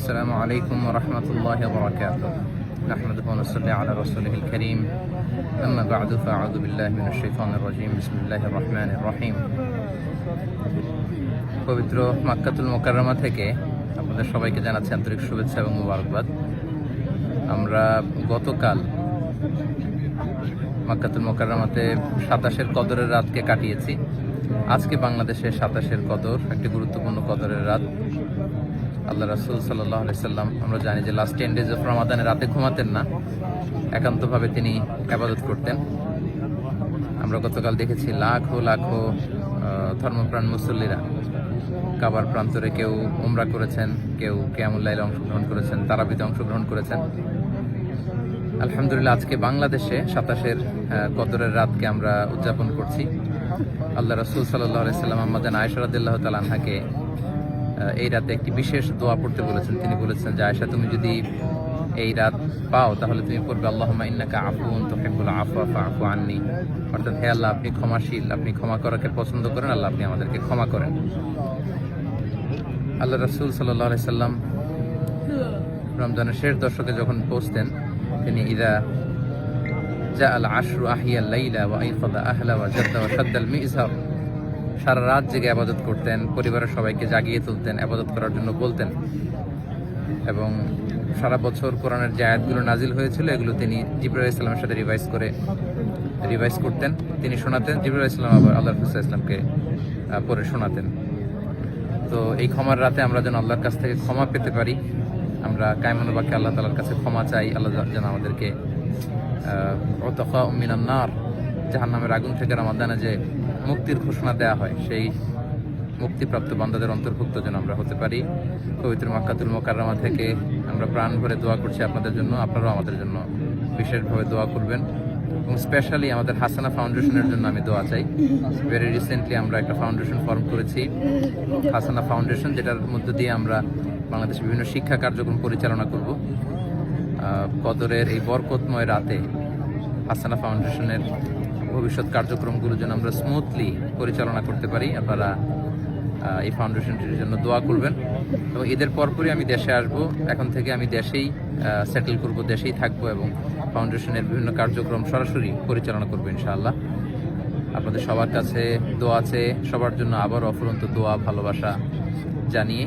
السلام عليكم ورحمة الله وبركاته نحمده ونصلي على رسوله الكريم أما بعد فأعوذ بالله من الشيطان الرجيم بسم الله الرحمن الرحيم পবিত্র মাক্কাতুল মোকাররমা থেকে আপনাদের সবাইকে জানাচ্ছি আন্তরিক শুভেচ্ছা এবং মুবারকবাদ আমরা গতকাল মাক্কাতুল মোকাররমাতে সাতাশের কদরের রাতকে কাটিয়েছি আজকে বাংলাদেশে সাতাশের কদর একটি গুরুত্বপূর্ণ কদরের রাত আল্লাহ রাসুল সাল্লাহ সাল্লাম, আমরা জানি যে লাস্ট টেন ডেজ অফ রমাদানে রাতে ঘুমাতেন না, একান্তভাবে তিনি আবাদত করতেন। আমরা গতকাল দেখেছি লাখো লাখো ধর্মপ্রাণ মুসল্লিরা কাবার প্রান্তরে কেউ উমরা করেছেন, কেউ কেয়ামুল্লাইলে অংশগ্রহণ করেছেন তারাবিতে অংশগ্রহণ করেছেন। আলহামদুলিল্লাহ, আজকে বাংলাদেশে সাতাশের কদরের রাতকে আমরা উদযাপন করছি। আল্লাহ রসুল সাল্লাহ সাল্লাম আমাদের আয়সরাদিল্লাহ তালাহাকে এই রাতে একটি বিশেষ দোয়া পড়তে বলেছেন। তিনি বলেছেন যে আয়সা তুমি যদি এই রাত পাও, তাহলে তুমি পড়বে আল্লাহ ইন্নাকা আফুন তোহেবুল আফা আফু আননি। অর্থাৎ, হে আল্লাহ, আপনি ক্ষমাশীল, আপনি ক্ষমা করাকে পছন্দ করেন, আল্লাহ আপনি আমাদেরকে ক্ষমা করেন। আল্লাহ রসুল সাল্লাহ সাল্লাম রমজানের শেষ দশকে যখন পৌঁছতেন, তিনি ইদা যা আল আশরু আহিয়া লাইলা ওয়া আইফাদা আহলা ওয়া জাদ্দা ওয়া শাদ্দাল মিজহার সারা রাত জেগে আবাদত করতেন, পরিবারের সবাইকে জাগিয়ে তুলতেন, আবাদত করার জন্য বলতেন। এবং সারা বছর কোরআনের যে আয়াতগুলো নাজিল হয়েছিল, এগুলো তিনি জিবরাল ইসলামের সাথে রিভাইজ করে রিভাইজ করতেন। তিনি শোনাতেন জিবরাল ইসলাম আবার আল্লাহ হুসা ইসলামকে পড়ে শোনাতেন। তো এই ক্ষমার রাতে আমরা যেন আল্লাহর কাছ থেকে ক্ষমা পেতে পারি, আমরা কায়মানুবাকে আল্লাহ তালার কাছে ক্ষমা চাই, আল্লাহ যেন আমাদেরকে অতফা মিনান্নার জাহান নামের আগুন থেকে রামাদানে যে মুক্তির ঘোষণা দেওয়া হয়, সেই মুক্তিপ্রাপ্ত বান্দাদের অন্তর্ভুক্ত যেন আমরা হতে পারি। পবিত্র মাক্কাতুল মোকাররমা থেকে আমরা প্রাণ ভরে দোয়া করছি আপনাদের জন্য, আপনারাও আমাদের জন্য বিশেষভাবে দোয়া করবেন। এবং স্পেশালি আমাদের হাসানা ফাউন্ডেশনের জন্য আমি দোয়া চাই। ভেরি রিসেন্টলি আমরা একটা ফাউন্ডেশন ফর্ম করেছি, হাসানা ফাউন্ডেশন যেটার মধ্য দিয়ে আমরা বাংলাদেশের বিভিন্ন শিক্ষা কার্যক্রম পরিচালনা করব। কদরের এই বরকতময় রাতে হাসানা ফাউন্ডেশনের ভবিষ্যৎ কার্যক্রমগুলো যেন আমরা স্মুথলি পরিচালনা করতে পারি, আপনারা এই ফাউন্ডেশনটির জন্য দোয়া করবেন। এবং ঈদের পরপরই আমি দেশে আসব। এখন থেকে আমি দেশেই সেটেল করব, দেশেই থাকব এবং ফাউন্ডেশনের বিভিন্ন কার্যক্রম সরাসরি পরিচালনা করব ইনশাআল্লাহ। আপনাদের সবার কাছে দোয়া আছে, সবার জন্য আবার অফুরন্ত দোয়া, ভালোবাসা জানিয়ে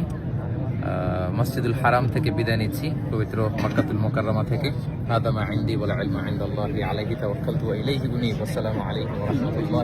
মসজিদুল হারাম থেকে বিদায় নিচ্ছি, পবিত্র মক্কাতুল মোকাররমা থেকে। আদামা ইন্দি ওয়াল ইলমু ইনদাল্লাহি আলাইহি তাওয়াক্কালতু ওয়া ইলাইহি উনীব। আসসালামু আলাইকুম ওয়া